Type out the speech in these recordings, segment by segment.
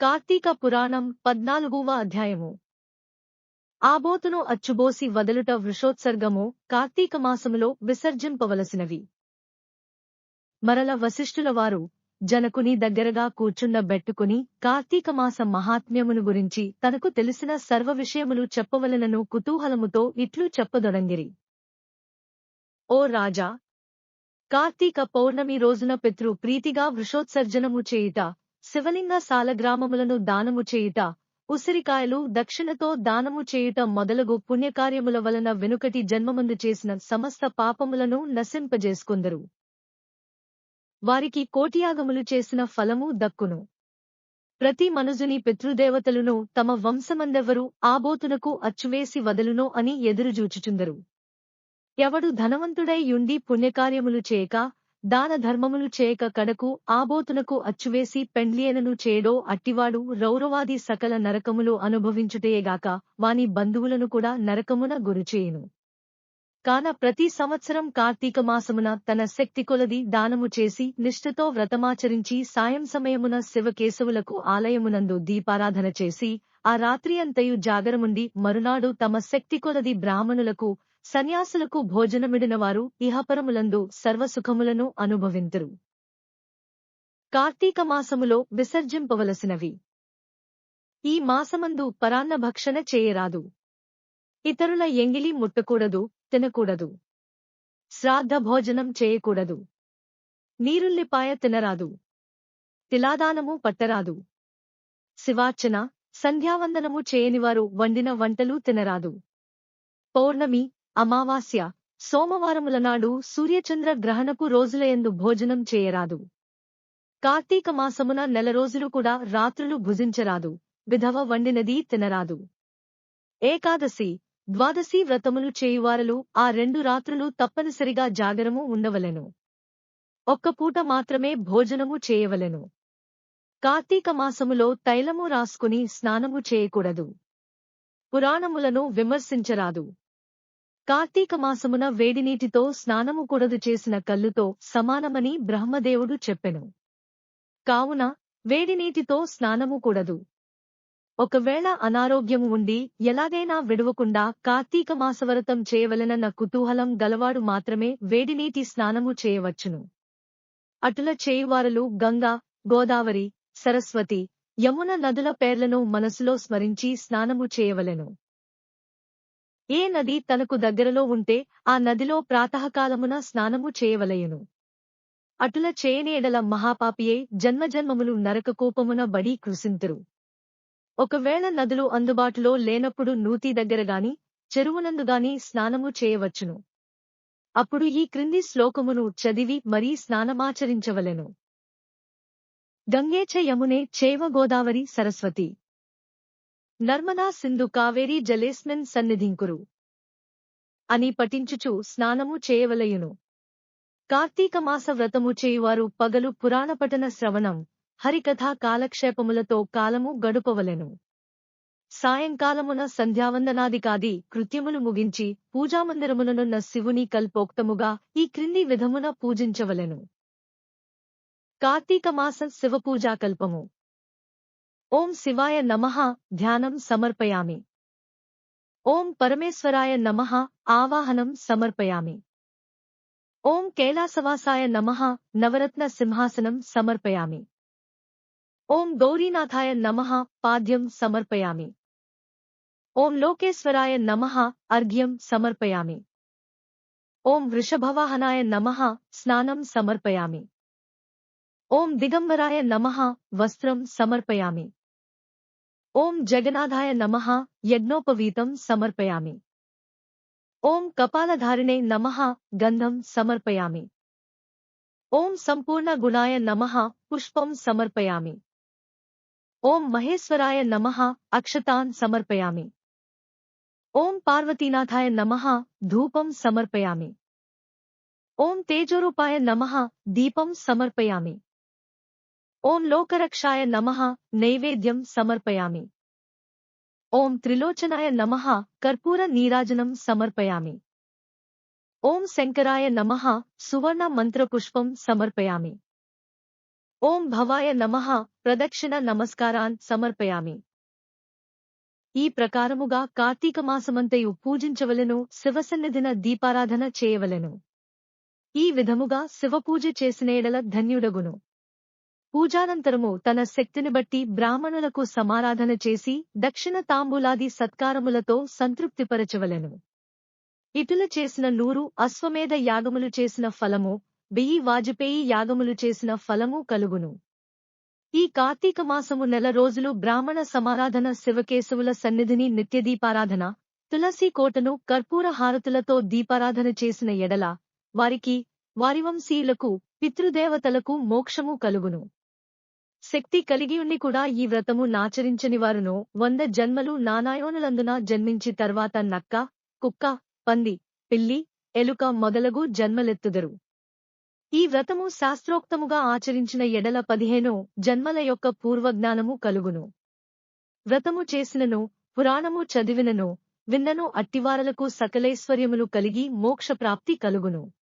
కార్తీక పురాణం పద్నాలుగవ అధ్యాయము. ఆబోతును అచ్చుబోసి వదలుట వృషోత్సర్గము కార్తీక మాసములో విసర్జింపవలసినవి. మరల వశిష్ఠుల వారు జనకుని దగ్గరగా కూర్చున్న బెట్టుకుని కార్తీక మాస మహాత్మ్యమును గురించి తనకు తెలిసిన సర్వ విషయములు చెప్పవలనను కుతూహలముతో ఇట్లు చెప్పదొడంగిరి. ఓ రాజా! కార్తీక పౌర్ణమి రోజున పితృ ప్రీతిగా వృషోత్సర్జనము చేయుట శివలింగ సాలగ్రామములను దానము చేయుట ఉసిరికాయలు దక్షిణతో దానము చేయుట మొదలగు పుణ్యకార్యముల వలన వెనుకటి జన్మమందు చేసిన సమస్త పాపములను నశింపజేసుకొందరు. వారికి కోటియాగములు చేసిన ఫలము దక్కును. ప్రతి మనుజుని పితృదేవతలను తమ వంశమందెవరు ఆబోతునకు అచ్చువేసి వదలునో అని ఎదురుజూచుచుందరు ఎవడు ధనవంతుడై యుండి పుణ్యకార్యములు చేయక దాన ధర్మములు చేయక కడకు ఆబోతునకు అచ్చువేసి పెండ్లియనను చేయడో అట్టివాడు రౌరవాది సకల నరకములు అనుభవించుటయేగాక వాని బంధువులను కూడా నరకమున గురిచేయును. కాన ప్రతి సంవత్సరం కార్తీక మాసమున తన శక్తి కొలది దానము చేసి నిష్ఠతో వ్రతమాచరించి సాయం సమయమున శివకేశవులకు ఆలయమునందు దీపారాధన చేసి ఆ రాత్రి అంతయు జాగరముండి మరునాడు తమ శక్తి కొలది బ్రాహ్మణులకు సన్యాసులకు భోజనమిడినవారు ఇహపరములందు సర్వసుఖములను అనుభవింతురు. కార్తీక మాసములో విసర్జింపవలసినవి. ఈ మాసమందు పరాన్న భక్షణ చేయరాదు. ఇతరుల ఎంగిలి ముట్టకూడదు తినకూడదు. శ్రాద్ధ భోజనం చేయకూడదు. నీరుల్లిపాయ తినరాదు. తిలాదానము పట్టరాదు. శివార్చన సంధ్యావందనము చేయనివారు వండిన వంటలు తినరాదు. పౌర్ణమి అమావాస్య. సోమవారముల నాడు సూర్యచంద్ర గ్రహణపు రోజులయందు భోజనం చేయరాదు. కార్తీక మాసమున నెల రోజులు కూడా రాత్రులు భుజించరాదు. విధవ వండినది తినరాదు. ఏకాదశి. ద్వాదశి వ్రతములు చేయువారలు ఆ రెండు రాత్రులు తప్పనిసరిగా జాగరము ఉండవలెను. ఒక్క పూట మాత్రమే భోజనము చేయవలెను. కార్తీక మాసములో తైలము రాసుకుని స్నానము చేయకూడదు. పురాణములను విమర్శించరాదు. కార్తీక మాసమున వేడినీటితో స్నానము కూడదు చేసిన కల్లుతో సమానమని బ్రహ్మదేవుడు చెప్పెను. కావున వేడినీటితో స్నానము కూడదు. ఒకవేళ అనారోగ్యము ఉండి ఎలాగైనా విడవకుండా కార్తీక మాసవ్రతం చేయవలనన్న కుతూహలం గలవాడు మాత్రమే వేడినీటి స్నానము చేయవచ్చును. అటుల చేయువారలు గంగా గోదావరి సరస్వతి యమున నదుల పేర్లను మనసులో స్మరించి స్నానము చేయవలెను. ఏ నది తనకు దగ్గరలో ఉంటే ఆ నదిలో ప్రాతకాలమున స్నానము చేయవలయును అటుల చేయనేడల మహాపాపియే జన్మజన్మములు నరక కోపమున బడి కృసింతురు ఒకవేళ నదులు అందుబాటులో లేనప్పుడు నూతి దగ్గరగాని చెరువునందుగాని స్నానము చేయవచ్చును. అప్పుడు ఈ క్రింది శ్లోకమును చదివి మరీ స్నానమాచరించవలెను. గంగేచ యమునే చేవ గోదావరి సరస్వతి. నర్మదా సింధు కావేరీ జలేస్మిన్ సన్నిధింకురు. అని పఠించుచు స్నానము చేయవలయును. కార్తీక మాస వ్రతము చేయువారు పగలు పురాణపఠన శ్రవణం హరికథా కాలక్షేపములతో కాలము గడుపవలెను. సాయంకాలమున సంధ్యావందనాదికాది కృత్యములు ముగించి పూజామందిరముననున్న శివుని కల్పోక్తముగా ఈ క్రింది విధమున పూజించవలెను. కార్తీక మాస శివపూజాకల్పము. ఓం శివాయ నమః ధ్యానం సమర్పయామి ఓం పరమేశ్వరాయ నమః ఆవాహనం సమర్పయామి ఓం కైలాసవాసాయ నమః నవరత్న సింహాసనం సమర్పయామి ఓం గౌరీనాథాయ నమః పాద్యం సమర్పయామి ఓం లోకేశ్వరాయ నమః అర్ఘ్యం సమర్పయామి ఓం వృషభవాహనాయ నమః స్నానం సమర్పయామి ఓం దిగంబరాయ నమః వస్త్రం సమర్పయామి ఓం జగన్నాథాయ నమః యజ్ఞోపవీతం సమర్పయామి ఓం కపాలధారిణే నమః గంధం సమర్పయామి ఓం సంపూర్ణ గుణాయ నమః పుష్పం సమర్పయామి ఓం మహేశ్వరాయ నమః అక్షతాన్ సమర్పయామి ఓం పార్వతీనాథాయ నమః ధూపం సమర్పయామి ఓం తేజోరూపాయ నమః దీపం సమర్పయామి ఓం లోకరక్షాయ నమః నైవేద్యం సమర్పయామి. ఓం త్రిలోచనాయ నమః కర్పూర నీరాజనం సమర్పయామి. ఓం శంకరాయ నమః సువర్ణ మంత్రపుష్పం సమర్పయామి. ఓం భవాయ నమః ప్రదక్షిణ నమస్కారాన్ సమర్పయామి. ఈ ప్రకారముగా కార్తీక మాసమంతయు పూజించవలెను శివసన్నిధిన దీపారాధన చేయవలెను. ఈ విధముగా శివపూజ చేసిన ఎడల ధన్యుడగును. పూజానంతరము తన శక్తిని బట్టి బ్రాహ్మణులకు సమారాధన చేసి దక్షిణ తాంబూలాది సత్కారములతో సంతృప్తిపరచవలెను. ఇటుల చేసిన నూరు అశ్వమేధ యాగములు చేసిన ఫలము బియ్యి వాజపేయి యాగములు చేసిన ఫలము కలుగును. ఈ కార్తీక మాసము నెల రోజులు బ్రాహ్మణ సమారాధన శివకేశవుల సన్నిధిని నిత్యదీపారాధన తులసి కోటను కర్పూర హారతులతో దీపారాధన చేసిన ఎడల వారికి వారి వంశీయులకు పితృదేవతలకు మోక్షము కలుగును. శక్తి కలిగియుణ్ణి కూడా ఈ వ్రతము నాచరించనివారును వంద జన్మలు నానాయోనులందున జన్మించి తర్వాత నక్క కుక్క పంది పిల్లి ఎలుక మొదలగు జన్మలెత్తుదరు. ఈ వ్రతము శాస్త్రోక్తముగా ఆచరించిన ఎడల పదిహేను జన్మల యొక్క పూర్వజ్ఞానము కలుగును. వ్రతము చేసినను పురాణము చదివినను విన్నను అట్టివారలకు సకలైశ్వర్యములు కలిగి మోక్షప్రాప్తి కలుగును.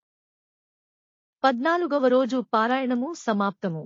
పద్నాలుగవ రోజు పారాయణము సమాప్తము.